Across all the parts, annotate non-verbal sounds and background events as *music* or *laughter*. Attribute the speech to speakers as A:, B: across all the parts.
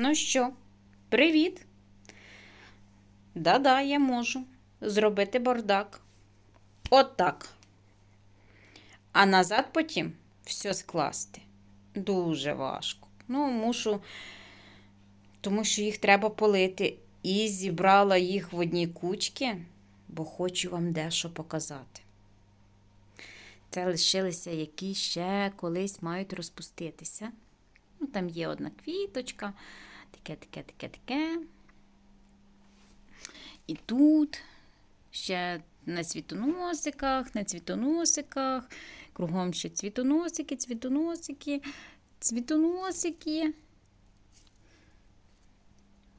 A: Ну що, привіт! Да-да, я можу зробити бардак. От так. А назад потім все скласти. Дуже важко. Ну, мушу, тому що їх треба полити. І зібрала їх в одні кучки, бо хочу вам дещо показати. Це лишилися, які ще колись мають розпуститися. Там є одна квіточка, таке, таке, таке, таке. І тут ще на цвітоносиках, на цвітоносиках, кругом ще цвітоносики, цвітоносики, цвітоносики.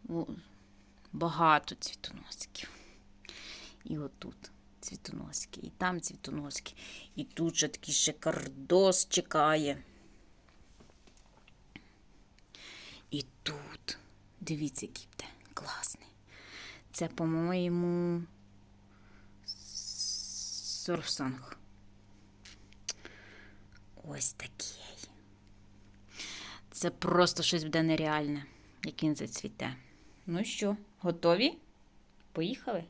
A: О, багато цвітоносиків. І отут цвітоносики, і там цвітоносики. І тут же такий ще кардос чекає. І тут, дивіться, який класний. Це, по-моєму, сорсанг. Ось такий. Це просто щось буде нереальне, як він зацвіте. Ну що, готові? Поїхали?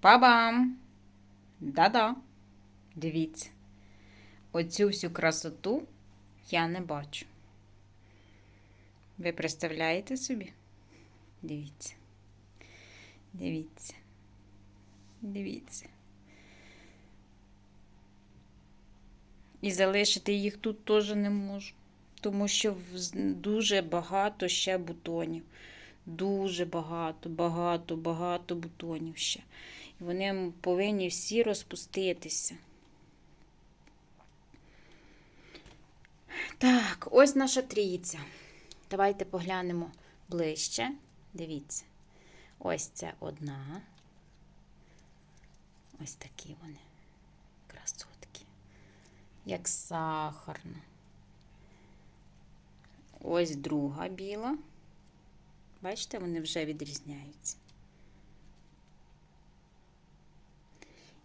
A: Па-бам! Да-да. Дивіться. Оцю всю красоту я не бачу. Ви представляєте собі? Дивіться. Дивіться. Дивіться. І залишити їх тут теж не можу, тому що дуже багато ще бутонів. Дуже багато, багато, багато бутонів ще. І вони повинні всі розпуститися. Так, ось наша трійця. Давайте поглянемо ближче. Дивіться. Ось це одна. Ось такі вони. Красотки. Як сахарна. Ось друга біла. Бачите, вони вже відрізняються.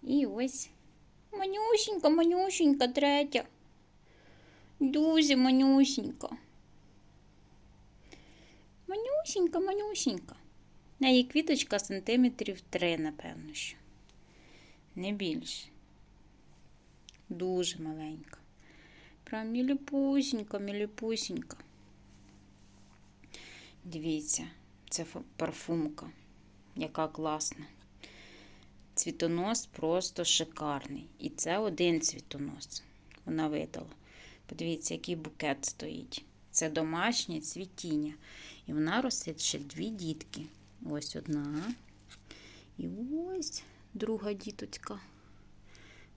A: І ось манюсінька, манюсінька третя. Дуже манюсінька. Манюсінька, манюсінька. На її квіточка сантиметрів три, напевно, що. Не більше. Дуже маленька. Прям міліпусінька, міліпусінька. Дивіться, це парфумка, яка класна. Цвітонос просто шикарний. І це один цвітонос. Вона видала. Подивіться, який букет стоїть. Це домашнє цвітіння. І вона ростить ще дві дітки. Ось одна. І ось друга діточка.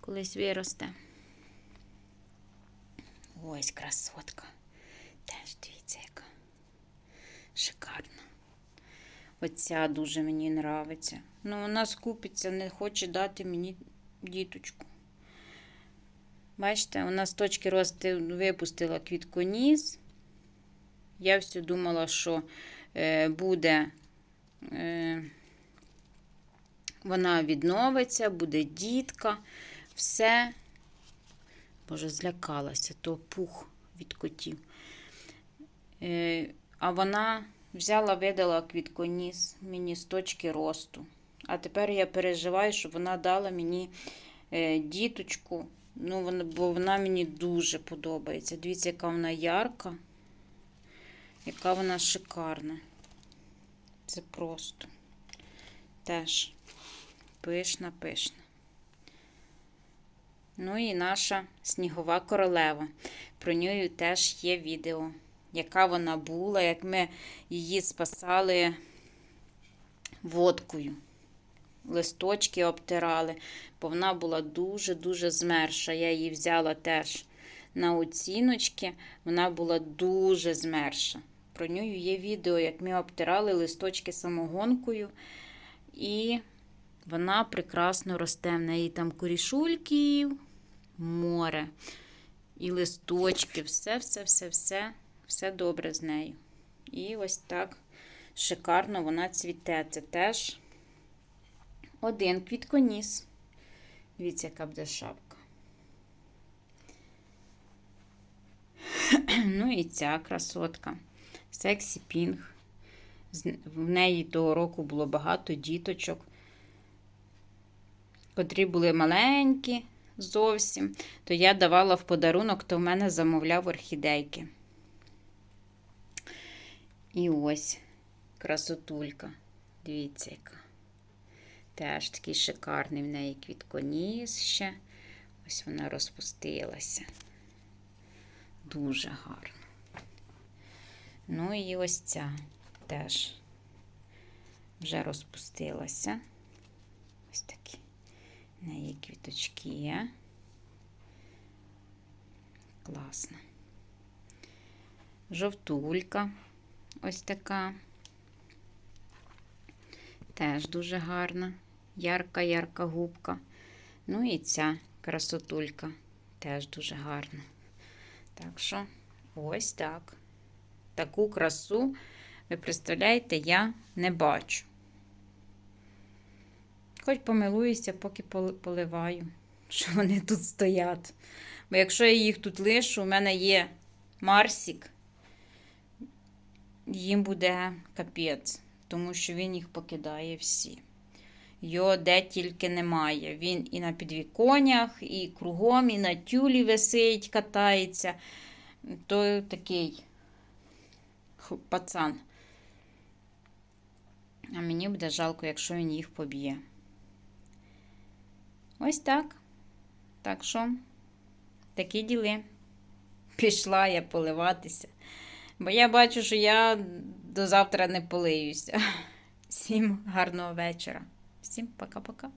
A: Колись виросте. Ось красотка. Теж дивіться, яка шикарна. Оця дуже мені нравиться. Ну, вона скупиться, не хоче дати мені діточку. Бачите, вона з точки росту випустила квітконіс. Я все думала, що е, буде. Е, вона відновиться, буде дітка. Все. Боже, злякалася, то пух від котів. Е, а вона взяла, видала квітконіс мені з точки росту. А тепер я переживаю, щоб вона дала мені діточку. Ну, бо вона мені дуже подобається. Дивіться, яка вона ярка, яка вона шикарна. Це просто теж пишна, пишна. Ну і наша снігова королева. Про неї теж є відео, яка вона була, як ми її спасали водкою. Листочки обтирали, бо вона була дуже-дуже змерша. Я її взяла теж на оціночки, вона була дуже змерша. Про неї є відео, як ми обтирали листочки самогонкою. І вона прекрасно росте. В неї там корішульків, море і листочки, все, все, все, все, все добре з нею. І ось так шикарно вона цвіте. Це теж один квітконіс. Дивіться, яка буде шапка. *clears throat* Ну і ця красотка. Сексі Пінг. В неї того року було багато діточок, котрі були маленькі зовсім. То я давала в подарунок, то в мене замовляв орхідейки. І ось красотулька. Дивіться, яка. Теж такий шикарний в неї квітконіс ще. Ось вона розпустилася. Дуже гарно. Ну і ось ця теж вже розпустилася. Ось такі неї квіточки є. Класно. Жовтулька ось така. Теж дуже гарна. Ярка-ярка губка. Ну і ця красотулька теж дуже гарна. Так що, ось так. Таку красу, ви представляєте, я не бачу. Хоч помилуюся, поки поливаю, *laughs* що вони тут стоять. Бо якщо я їх тут лишу, у мене є Марсік, їм буде капець, тому що він їх покидає всі. Його де тільки немає. Він і на підвіконнях, і кругом, і на тюлі висить, катається. То такий пацан. А мені буде жалко, якщо він їх поб'є. Ось так. Так що, такі діли. Пішла я поливатися. Бо я бачу, що я до завтра не полиюся. *laughs* Всім гарного вечора. Всім пока-пока.